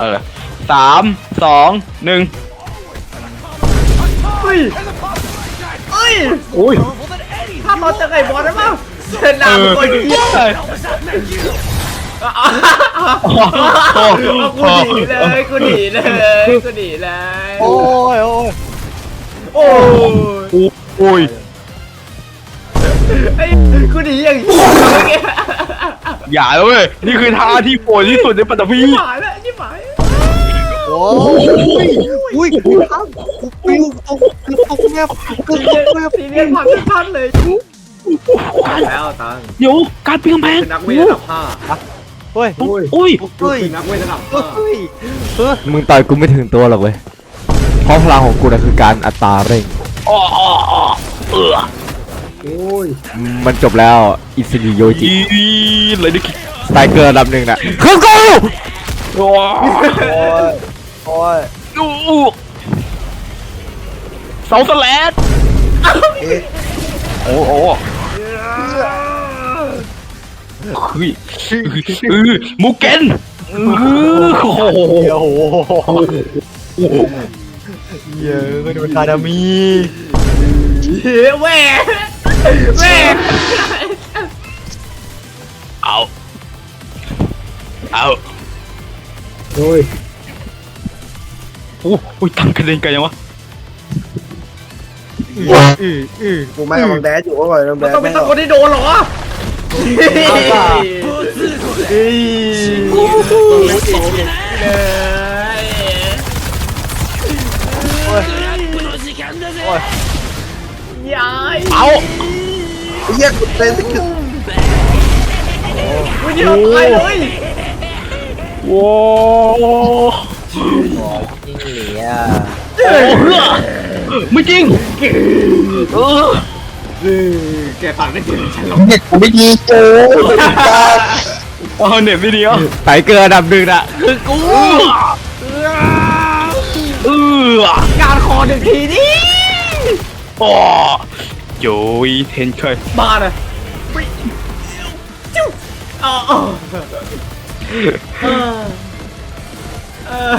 เออสามสองหนึ่งเฮ้ยเฮ้ยโอ้ยถ้าเราจะไก่บอลได้ป่ะเดินหน้ามันก็ยิงใช่กูหนีเลยกูหนีเลยกูหนีเลยโอ้ยโอ้ยโอ้ยโอ้ยไอ้กูหนีอย่างนี้เมื่อกี้ อย่าเลยเว้ยนี่คือท่าที่โปรดที่สุดในปัตตภีชิบหายแล้วชิบหายโอ้ยอุ้ยกูตั้งกูปิ้วตกกูตกแมบกูสีตเรียกนแมบสีเรียนพันพันเลยแล้วตังเดี๋ยวการปีนกำแพงคือนักเวทระดับห้าเฮ้ยอุ้ยเฮ้ยคือนักเวทระดับห้าเฮ้ยเฮ้ยมึงต่อยกูไม่ถึงตัวหรอกเว้ยเพราะพลังของกูนะคือการอัตราเร่งอ๋ออ๋ออ๋ อเออมันจบแล้วอิสริโยจิอีเลยดิสไตรเกอร์อันดับหนึ่งนะคือกูโอ้โอ้ยโอ้ยดูเสาสแลดโอ้โหเฮ้ยเออมูเกนเออโอ้โหโอ้โหเยอะก็ดูคาดามีเฮ้ยแหว แหวเอา เอาโอ้ยโอ้โหตั้งกระเด็นกันยังวะอืออือกูไม่กำลังแดดอยู่ก็ก่อนกำลังแดมันดต้องเป็ไม่นอตะอกคนที่โดนเหรอเฮ้ยยายเอาไอ้เหี้ยกูเต้นคือวันนี้เราตายเลยโว้โอ้ยิงเหลียเฮ้อไม่จริงเออแกปากได้เกินฉันหรอกเน็ตกูไม่ดีโจ้เอาเน็ตไม่ดีเหรอไตรเกอร์อันดับหนึ่งนะคือกูเออการคอหนึ่งทีนี่โอ้ โยยเทนเคยบ้าเลยจิ้วอ๋อเออเออ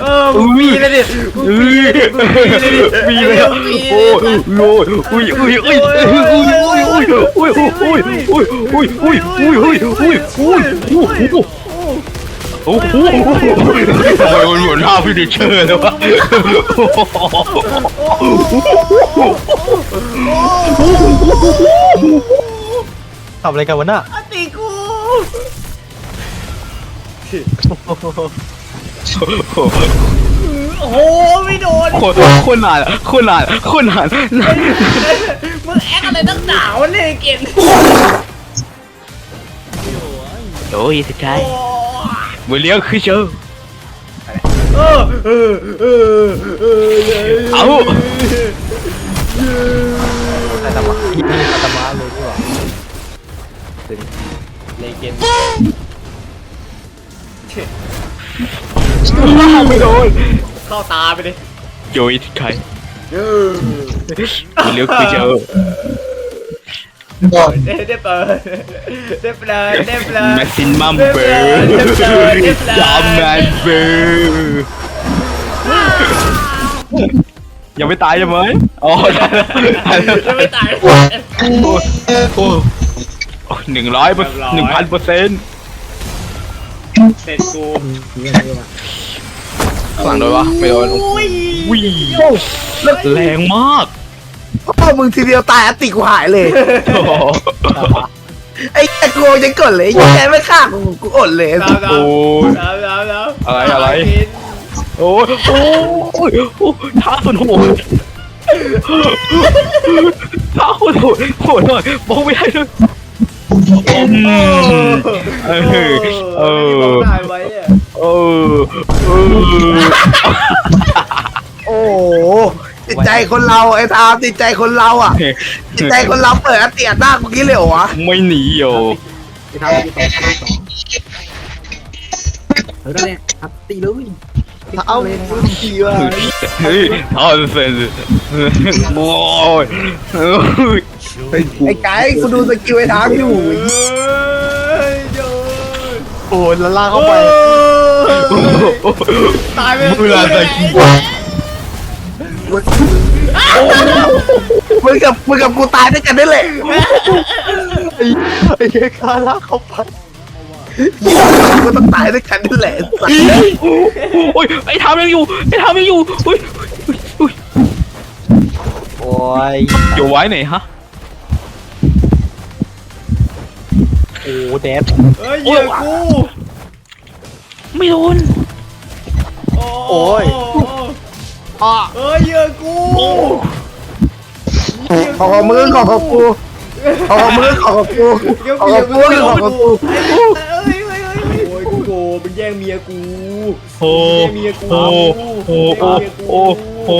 เออมีเลยดิเอ้ยมีเลยอะโอ้ยโอ้ยอุ้ยอุ้ยอุ้ยอุ้ยอุ้ยอุ้ยอุ้ยอุ้ยอุ้ยอุ้ยอุ้ยอุ้ยอุ้ยอุ้ยอุ้ยอุ้ยอุ้ย โอ้โหทำไมมันเหมือนหน้าพี่ดิเชอร์เลยวะทำอะไรกันวะน่ะอติกูโอ้โหไม่โดนคตรโคตรนานคตรนานคตรนานมึงแอคอะไรตั้งหนาวเลยเก่งโอ้ยสุดท้าย เลี้ยงคือเชอร์เออเออเออเออเอาคาตามาอีนี่คาตามาเลยดีกว่าเลเกนไม่โดนเข้าตาไปดิโยยสุดท้ายมือเลี้ยงคือเชอร์ ได้ได้เปิดได้เปิดได้เปิดแม็กซิมัมเบอร์จอมแมนเบอร์ยังไม่ตายใช่ไหมอ๋อได้แล้วจะไม่ตายโอ้หนึ่งร้อยหนึ่งพันเปอร์เซ็นต์เสร็จกูหลังโดนวะไม่โดนอุ้ยวิ่แรงมาก พ่อมึงทีเดียวตายอติกูหายเลย โอ้โหไอ้แกกูยังกดเลยไอ้แกไม่ฆ่ากูกูอดเลยตามตามโอ้ยตามตามตามอะไรอะไร โอ้ยโอ้ยโอ้ยท้าสุดโหดท้าโหดโหดโหดหน่อยบอกไม่ได้เลยอืมเออเออได้ไว้เนี่ยเออเออโอ้โหจิต ใจคนเราไอ้ทามจิตใจคนเราอะจิตใจคนเราเปิดอติอัดหน้ากูกี้เลยเหรอวะไม่หนีโยเอ้ามึงทีว่ะเฮ้ยเอาเสร็จโอ้ยเฮ้ยไอ้ไก่กูดูสกิลไอ้ทามอยู่เอ้ยโยนโอ้ยละลาเข้าไปโอ้ยตายไปเวลา ตะกี้มึงกับมึงกับกูตายด้วยกันได้เลยไอ้ไอ้เหี้ยคาร่าเขาไปกูต้องตายด้วยกันนี่แหละสัตว์โอ้ยไอ้ทามยังอยู่ไอ้ทามยังอยู่อุ้ยอุ้ยโอ้ยอยู่ไว้ไหนฮะโอ้แดดเอ้ยเหยื่อกูไม่โดนโอ้ย เอ้ยเหยื่อกูขอของมือขอของกูขอของมือขอของกูเดี๋ยวขอเมีขยองกูกูเดี๋ยวขอกูของกูเอ้ยเอ้ยเอ้ยเอ้ยโอ้ยกูโกมันแย่งเมียกูโอ้เมียกูโอ้โอ้โอ้โอ้โอ้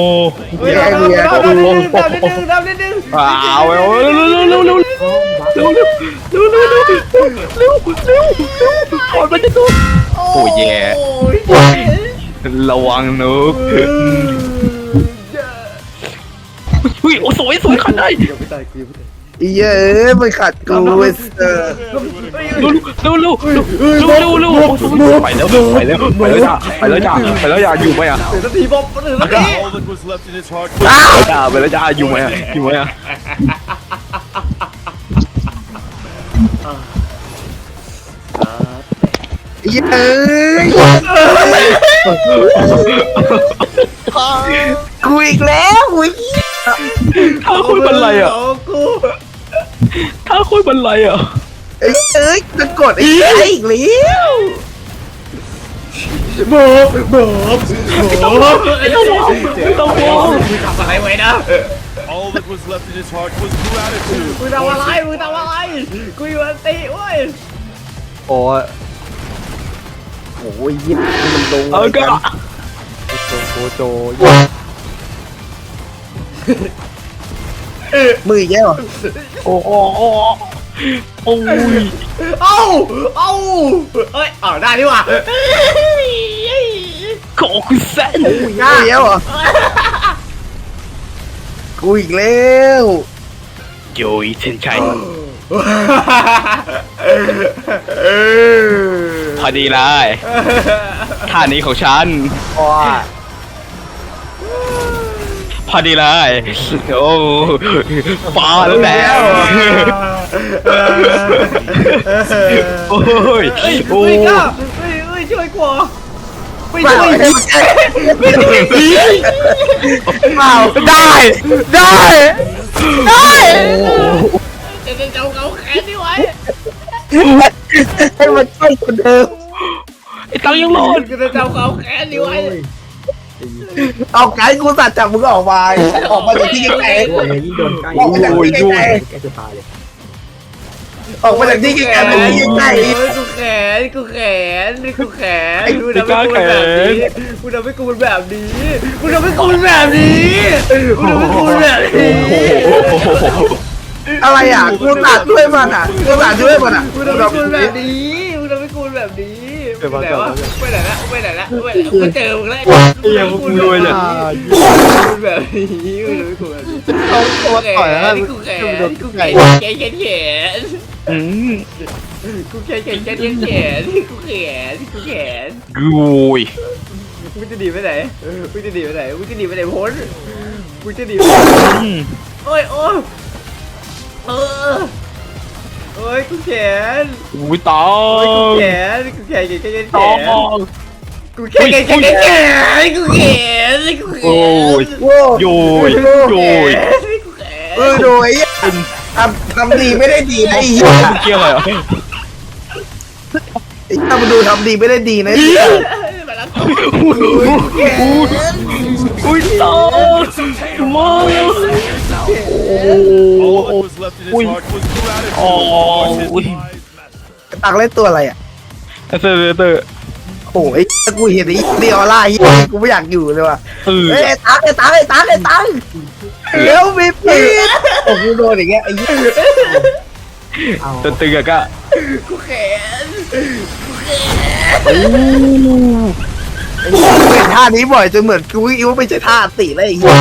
เฮ้ยดาวดาวดาวนิดนึงดาวนิดนึงดาวนิดนึงอ้าวเร็วเร็วเร็วเร็วเร็วเร็วเร็วเร็วเร็วเร็วเร็วเร็วก่อนมันจะโดนโอ้ยแย่โอ้ยระวังนุกเฮ้ยโอ้สวยสวยขันได้เดี๋ยวไปตายกูยังไม่ตายอีเย้ยมันขัดกูเว้ยเออเร็วเร็วเร็วเร็วเร็วเร็วเร็วไปแล้วไปแล้วไปแล้วจ้าไปแล้วจ้าไปแล้วจ้าอยู่ไหมอะถึงสักทีบอกถึงสักที All that was left in his heart อ้าวจ้าไปแล้วจ้าอยู่ไหมอะอยู่ไหมอะอีเย้ย กูอีกแล้วอุ้ยถ้าคุยบันไลอะเากูถ้าคุยบันไลอะไอ้เอ้ยจะกดไอ้ไอ้อีกแล้วบอบบอกบอบไม่ต้องมองไม่ต้องมองมึงทำอะไรไว้นะ All that was left in his heart was gratitude. มึงทำอะไรมึงทำอะไรกูอยู่อันติเว้ยโอ้ย โอ้ยยิ้มมันลงเออก็โจโจมืออีกแล้วเหรอโอ้โอ้โอ้โอ้ยเอ้าเอ้าเอ้ยเอาได้ดีกว่าขอคุณแซนกูอีกแล้วเหรอกูอีกแล้วโยยเซนชัย พอดีเลยท่านี้ของฉันโอ้ยพอดีเลยโอ้ปาแล้วแล้วโอ้ยเฮ้ยโอ้เฮ้ยยก้าเฮ้ยเฮ้ยช่วยกว่าไม่เปล่าช่วยไม่ใช่เปล่าได้ ได้จะจะเอาเขาแขนนี่ไว้ ให้มันใช่คนเดิมไอ้ตังยังรอดจะจะเอาเขาแขนนี่ไว้เอาไกด์กูสัตว์จับมึงออกมาออกมาจากที่ไกลโอ้ยยิ่งโดนใกล้ๆออกมาจากที่ไกลแกจะตายเลยๆออกมาจากที่ไกลๆไปที่ไกลเฮ้ยกูแขนกูแขนนี่กูแขนกูทำให้กูเป็นแบบนี้กูทำให้กูเป็นแบบนี้กูทำให้กูเป็นแบบนี้กูทำให้กูเป็นแบบนี้ๆ อะไรอะกูตัดด้วยมันอะกูตัดด้วยมันอะกูทำให้กูเป็นแบบนี้กูทำให้กูเป็นแบบนี้ไปไหนวะไปไหนละไปไหนละไปไหนกูเจอมึงแล้วกูรวยเลยกูแบบนี้กูทำให้กูแบบนี้เขาตัวต่อยแล้วกูแขนโดนกูแขไก่นแขนแขนแขนอืมกูแขนแขนแขนแขนแขนกูแขนกูแขนกุยมึงจะหนีไปไหนมึงจะหนีไปไหนมึงจะหนีไปไหนพ้นมึงจะหนีอืมโอ้ยโอ้ย เออโอ้ยกูแขนอุ้ยตาโอ้ยกูงแขนกูแขนแขนแขนแขนตอง กูแขนแขนแขนแขนกูแขนกูแขนโอ้ย โว้โยยโยยกูแขนเออโดยทำทำดีไม่ได้ดีนะไอ้เหี้ยเกี่ยวอะไรอะไอ้ถ้ามาดูทำดีไม่ได้ดีนะไอ้เหี้ยมาแล้วอุ้ยอุ้ยตองมา All that was left in his Ui. heart was gratitude. Ồ, towards his ui. wise master. ตักเล่นตัวอะไรอะเตอร์เตอร์โอ้ยถ้ากูเห็นไอ้เดียวล่าไอ้กูไม่อยากอยู่เลยว่ะเออเฮ้ยไอ้ตังไอ้ตังไอ้ตังไอ้ตังเร็วบีบปีดโอ้โหโดนอย่างเงี้ยไอ้เหี้ยตึงตึงอะก็กูแขนไอ้เหี้ยเป็นท่านี้บ่อยจนเหมือนกูคิดว่าไม่ใช่ท่าติแล้วไอ้เหี้ย